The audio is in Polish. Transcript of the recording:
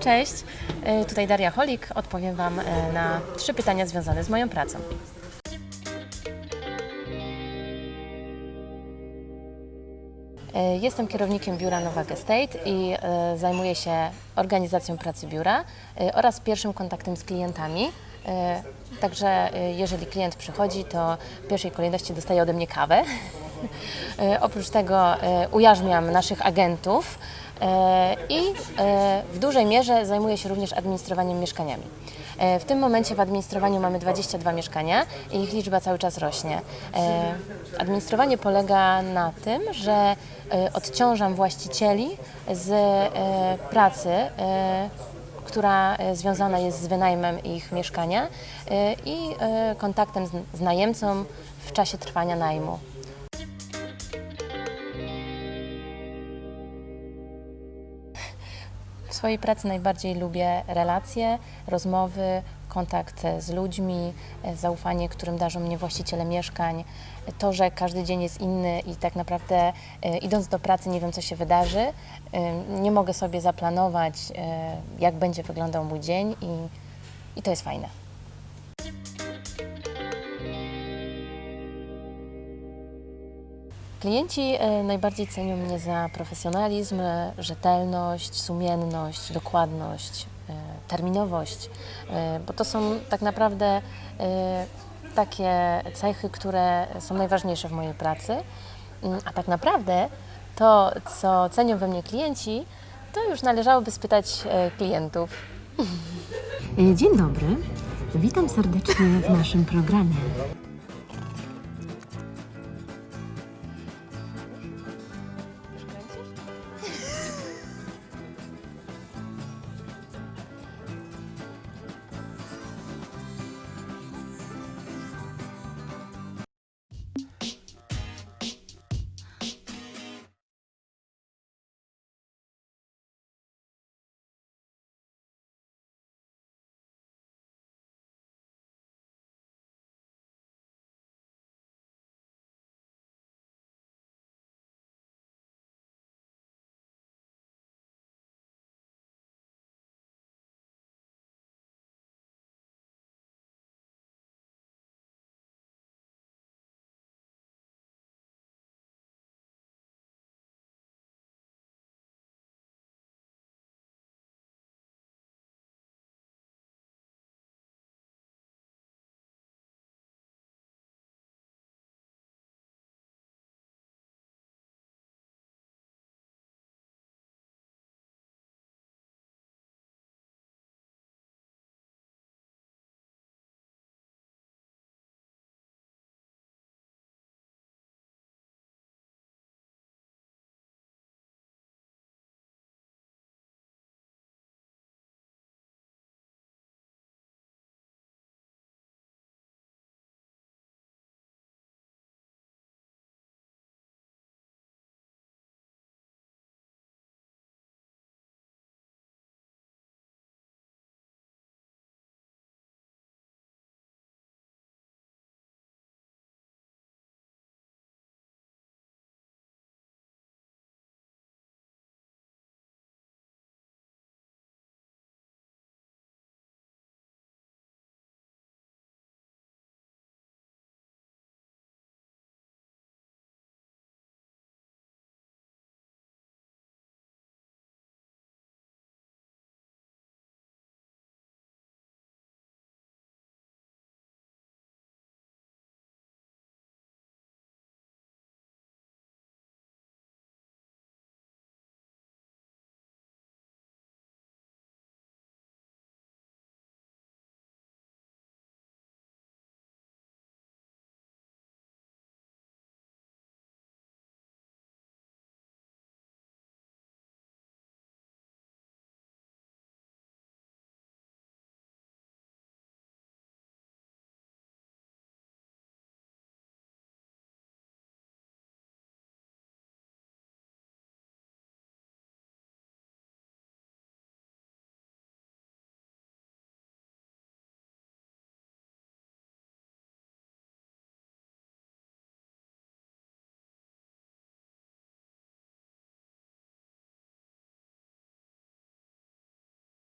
Cześć, e, tutaj Daria Holik. Odpowiem Wam e, na trzy pytania związane z moją pracą. E, Jestem kierownikiem biura Nowak Estate i zajmuję się organizacją pracy biura oraz pierwszym kontaktem z klientami. Także jeżeli klient przychodzi, to w pierwszej kolejności dostaje ode mnie kawę. Oprócz tego ujarzmiam naszych agentów i e, w dużej mierze zajmuję się również administrowaniem mieszkaniami. E, W tym momencie w administrowaniu mamy 22 mieszkania i ich liczba cały czas rośnie. E, Administrowanie polega na tym, że e, odciążam właścicieli z e, pracy, e, która e, związana jest z wynajmem ich mieszkania e, i e, kontaktem z najemcą w czasie trwania najmu. W swojej pracy najbardziej lubię relacje, rozmowy, kontakt z ludźmi, zaufanie, którym darzą mnie właściciele mieszkań. To, że każdy dzień jest inny i tak naprawdę e, idąc do pracy nie wiem, co się wydarzy. E, Nie mogę sobie zaplanować, e, jak będzie wyglądał mój dzień i, i to jest fajne. Klienci e, najbardziej cenią mnie za profesjonalizm, e, rzetelność, sumienność, dokładność, e, terminowość, bo to są tak naprawdę takie cechy, które są najważniejsze w mojej pracy. Mm, A tak naprawdę to, co cenią we mnie klienci, to już należałoby spytać klientów. Dzień dobry. Witam serdecznie w naszym programie.